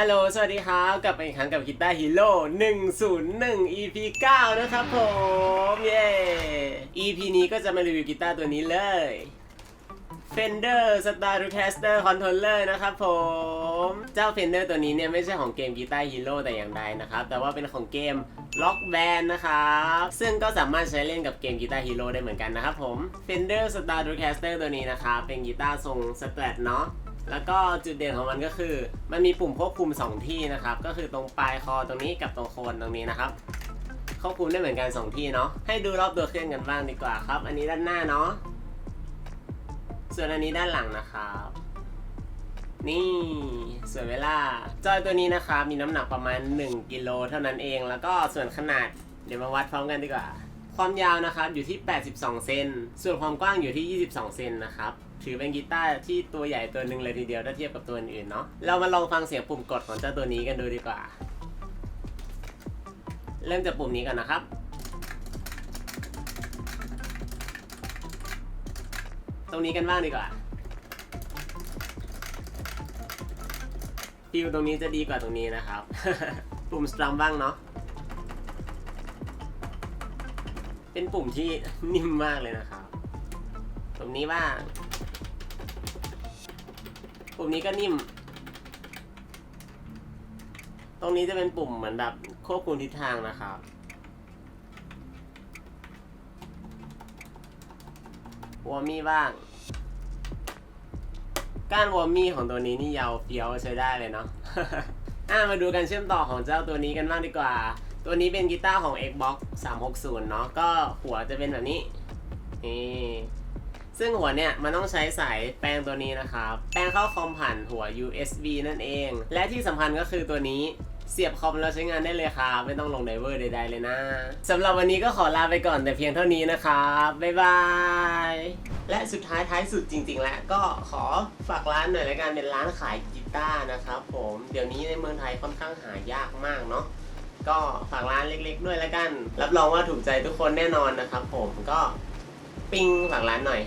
ฮัลโหล สวัสดีครับ กลับมาอีกครั้งกับกีตาร์ฮีโร่101 EP 9 นะครับผม เย้ EP นี้ก็จะมารีวิวกีตาร์ตัวนี้เลย Fender Stratocaster Controller นะครับผม เจ้า Fender ตัวนี้เนี่ยไม่ใช่ของเกมกีตาร์ฮีโร่แต่อย่างใดนะครับ แต่ว่าเป็นของเกม Rock Band นะครับ ซึ่งก็สามารถใช้เล่นกับเกมกีตาร์ฮีโร่ได้เหมือนกันนะครับผม Fender Stratocaster ตัวนี้นะครับเป็นกีตาร์ทรง Strat เนาะ แล้วก็จุดเด่นของมันก็คือ มันมีปุ่มควบคุม 2 ที่นะครับ ก็คือตรงปลายคอตรงนี้กับตรงโคนตรงนี้นะครับ ควบคุมได้เหมือนกัน 2 ที่เนาะ ให้ดูรอบตัวเครื่องกันบ้างดีกว่าครับ อันนี้ด้านหน้าเนาะ ส่วนอันนี้ด้านหลังนะครับ นี่ส่วยเวลา จอยตัวนี้นะครับมีน้ำหนักประมาณ 1กิโลเท่านั้นเอง แล้วก็ส่วนขนาดเดี๋ยวมาวัดพร้อมกันดีกว่า ความยาวนะครับอยู่ที่ 82 เซน ส่วนความกว้างอยู่ที่ 22 เซนนะครับ ถือเป็นกีตาร์ที่ตัวใหญ่ตัวหนึ่งเลยทีเดียวถ้าเทียบกับตัวอื่นๆเนาะ เรามาลองฟังเสียงปุ่มกดของเจ้าตัวนี้กันดูดีกว่า เริ่มจากปุ่มนี้ก่อนนะครับ ตรงนี้กันบ้างดีกว่าฟิลตรงนี้จะดีกว่าตรงนี้นะครับ ปุ่มสตรัมบ้างเนาะ เป็นปุ่มที่นิ่มมากเลยนะครับตรงนี้บ้างปุ่มนี้ก็นิ่ม ตรงนี้จะเป็นปุ่มเหมือนแบบควบคุมทิศทางนะครับวอร์มี่บ้าง ก้านวอร์มี่ของตัวนี้นี่ยาวเฟี้ยวใช้ได้เลยเนาะอะมาดูกันเชื่อมต่อของเจ้าตัวนี้กันบ้างดีกว่า ตัวนี้เป็นกีตาร์ของ Xbox 360 เนาะก็หัวจะเป็นแบบนี้นี่ซึ่งหัวเนี่ยมันต้องใช้สายแปลงตัวนี้นะครับ แปลงเข้าคอมผ่านหัว USB นั่นเอง และที่สำคัญก็คือตัวนี้เสียบคอมแล้วใช้งานได้เลยครับ ไม่ต้องลงไดเวอร์ใดๆเลยนะสำหรับวันนี้ก็ขอลาไปก่อนแต่เพียงเท่านี้นะครับ บ๊ายบาย และสุดท้ายท้ายสุดจริงๆ แล้วก็ขอฝากร้านหน่อยละกันเป็นร้านขายกีตาร์นะครับผม เดี๋ยวนี้ในเมืองไทยค่อนข้างหายากมากเนาะ ก็ฝากร้านเล็ก ๆ ด้วยแล้วกัน รับรองว่าถูกใจทุกคนแน่นอนนะครับผมก็ปิ้งฝากร้านหน่อย